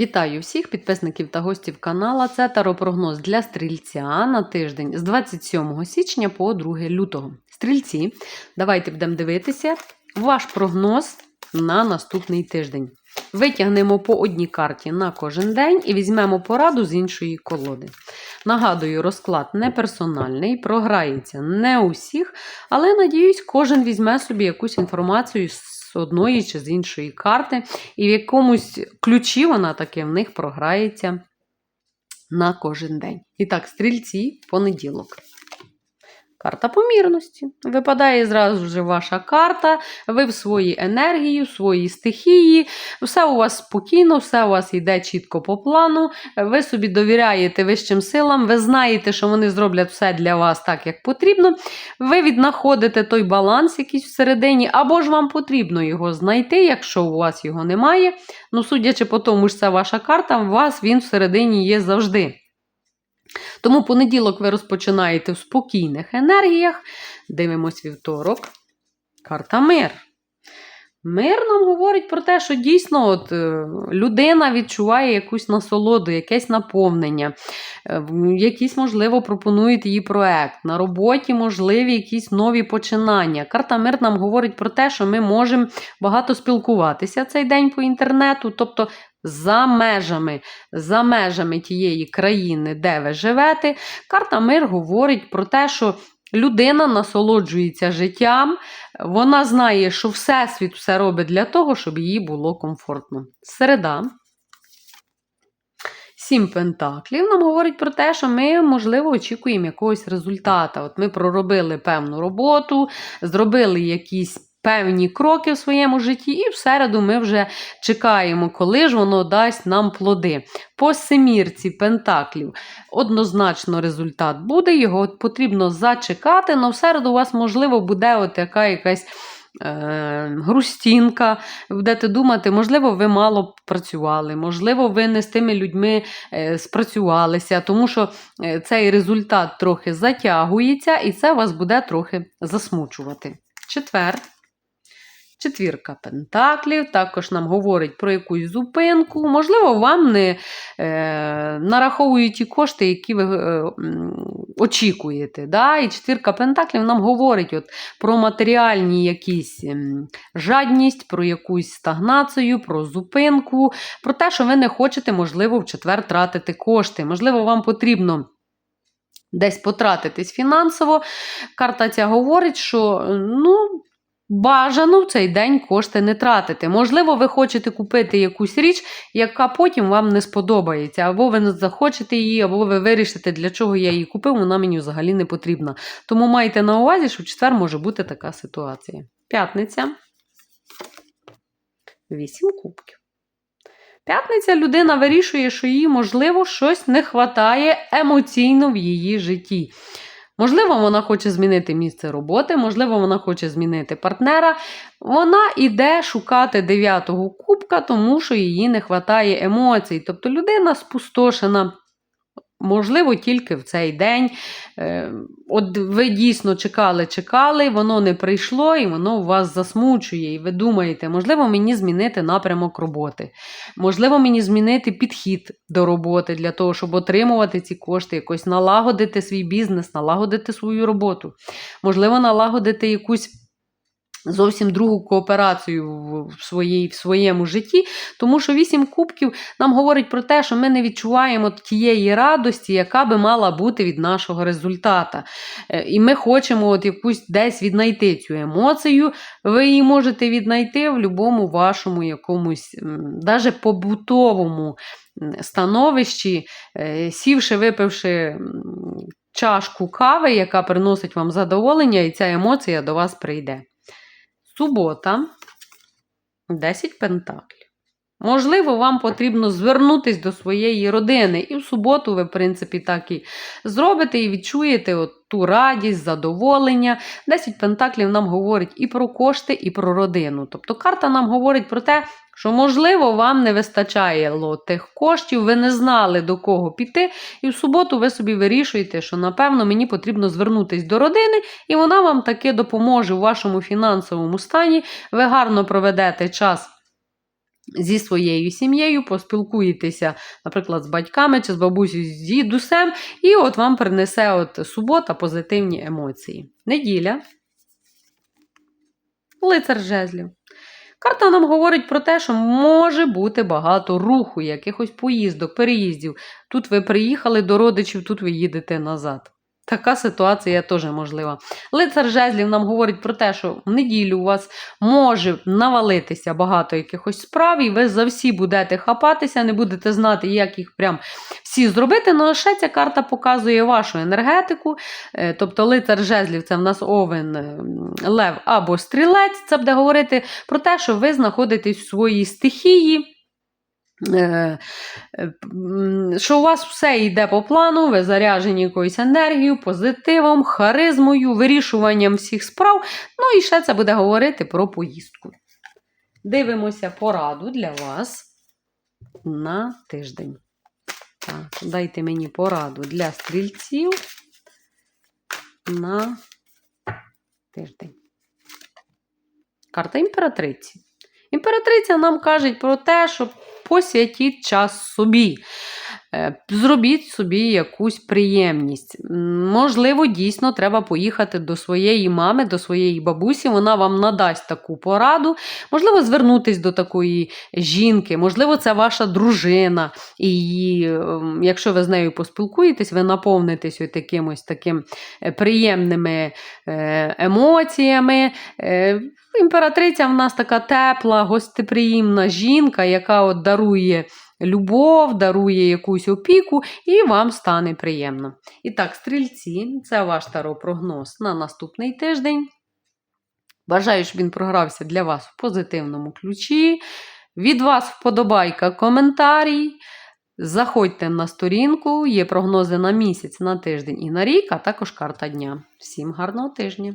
Вітаю всіх підписників та гостів канала. Це таропрогноз для стрільця на тиждень з 27 січня по 2 лютого. Стрільці, давайте будемо дивитися ваш прогноз на наступний тиждень. Витягнемо по одній карті на кожен день і візьмемо пораду з іншої колоди. Нагадую, розклад не персональний, програється не у всіх, але надіюсь, кожен візьме собі якусь інформацію з одної чи з іншої карти, і в якомусь ключі вона таки в них програється на кожен день. І так, стрільці, понеділок. Карта помірності. Випадає зразу ж ваша карта, ви в своїй енергії, в своїй стихії, все у вас спокійно, все у вас йде чітко по плану. Ви собі довіряєте вищим силам, ви знаєте, що вони зроблять все для вас так, як потрібно. Ви віднаходите той баланс якийсь всередині, або ж вам потрібно його знайти, якщо у вас його немає. Ну, судячи по тому, що це ваша карта, у вас він всередині є завжди. Тому понеділок ви розпочинаєте в спокійних енергіях. Дивимось вівторок. Карта мир. Мир нам говорить про те, що дійсно от, е, людина відчуває якусь насолоду, якесь наповнення, е, якісь, можливо, пропонують її проект. На роботі можливі якісь нові починання. Карта мир нам говорить про те, що ми можемо багато спілкуватися цей день по інтернету, тобто за межами, за межами тієї країни, де ви живете. Карта мир говорить про те, що людина насолоджується життям, вона знає, що Всесвіт все робить для того, щоб їй було комфортно. Середа. Сім пентаклів нам говорить про те, що ми, можливо, очікуємо якогось результата. От ми проробили певну роботу, зробили якісь певні кроки в своєму житті, і в середу ми вже чекаємо, коли ж воно дасть нам плоди. По семірці пентаклів однозначно результат буде, його потрібно зачекати, але в середу у вас, можливо, буде от така якась. Е, грустінка, будете думати, можливо, ви мало працювали, можливо, ви не з тими людьми е, спрацювалися, тому що е, цей результат трохи затягується, і це вас буде трохи засмучувати. Четвер. Четвірка пентаклів також нам говорить про якусь зупинку. Можливо, вам не е, нараховують ті кошти, які ви е, очікуєте. Да? І четвірка пентаклів нам говорить от, про матеріальні якісь ем, жадність, про якусь стагнацію, про зупинку, про те, що ви не хочете, можливо, в четвер тратити кошти. Можливо, вам потрібно. Десь потратитись фінансово. Карта ця говорить, що ну, бажано в цей день кошти не тратити. Можливо, ви хочете купити якусь річ, яка потім вам не сподобається, або ви не захочете її, або ви вирішите, для чого я її купив, вона мені взагалі не потрібна. Тому майте на увазі, що в четвер може бути така ситуація. П'ятниця. Вісім кубків. П'ятниця людина вирішує, що їй, можливо, щось не вистачає емоційно в її житті. Можливо, вона хоче змінити місце роботи, можливо, вона хоче змінити партнера. Вона йде шукати дев'ятого кубка, тому що її не вистачає емоцій. Тобто людина спустошена. Можливо, тільки в цей день. Е, От ви дійсно чекали, чекали, воно не прийшло, і воно вас засмучує. І ви думаєте, можливо, мені змінити напрямок роботи. Можливо, мені змінити підхід до роботи для того, щоб отримувати ці кошти, якось налагодити свій бізнес, налагодити свою роботу. Можливо, налагодити якусь. Зовсім другу кооперацію в, своїй, в своєму житті, тому що вісім кубків нам говорить про те, що ми не відчуваємо тієї радості, яка би мала бути від нашого результата. Е, І ми хочемо от якусь десь віднайти цю емоцію. Ви її можете віднайти в будь-якому вашому якомусь, навіть побутовому становищі, е, сівши, випивши чашку кави, яка приносить вам задоволення, і ця емоція до вас прийде. Субота, 10 пентаклів. Можливо, вам потрібно звернутися до своєї родини. І в суботу ви, в принципі, так і зробите і відчуєте от ту радість, задоволення. 10 пентаклів нам говорить і про кошти, і про родину. Тобто карта нам говорить про те, що, можливо, вам не вистачає тих коштів, ви не знали, до кого піти, і в суботу ви собі вирішуєте, що, напевно, мені потрібно звернутися до родини, і вона вам таки допоможе у вашому фінансовому стані. Ви гарно проведете час зі своєю сім'єю, поспілкуєтеся, наприклад, з батьками чи з бабусею, з дідусем, і от вам принесе от субота позитивні емоції. Неділя. Лицар жезлів. Карта нам говорить про те, що може бути багато руху, якихось поїздок, переїздів. Тут ви приїхали до родичів, тут ви їдете назад. Така ситуація теж можлива. Лицар жезлів нам говорить про те, що в неділю у вас може навалитися багато якихось справ, і ви за всі будете хапатися, не будете знати, як їх прям всі зробити. Ну, ще ця карта показує вашу енергетику. Е, Тобто лицар жезлів це в нас овен, е, лев або стрілець. Це буде говорити про те, що ви знаходитесь в своїй стихії. Е, е, Що у вас все йде по плану, ви заряжені якоюсь енергією, позитивом, харизмою, вирішуванням всіх справ. Ну і ще це буде говорити про поїздку. Дивимося пораду для вас на тиждень. Так, дайте мені пораду для стрільців на тиждень. Карта імператриці. Імператриця нам каже про те, що посвятіть час собі. Е, Зробіть собі якусь приємність. Можливо, дійсно треба поїхати до своєї мами, до своєї бабусі. Вона вам надасть таку пораду. Можливо, звернутись до такої жінки, можливо, це ваша дружина. І ем, якщо ви з нею поспілкуєтесь, ви наповнитесь от якимось таким е, приємними е, емоціями. Імператриця в нас така тепла, гостеприємна жінка, яка от дарує любов, дарує якусь опіку, і вам стане приємно. І так, стрільці, це ваш таро-прогноз на наступний тиждень. Бажаю, щоб він програвся для вас в позитивному ключі. Від вас вподобайка, коментарій. Заходьте на сторінку, є прогнози на місяць, на тиждень і на рік, а також карта дня. Всім гарного тижня!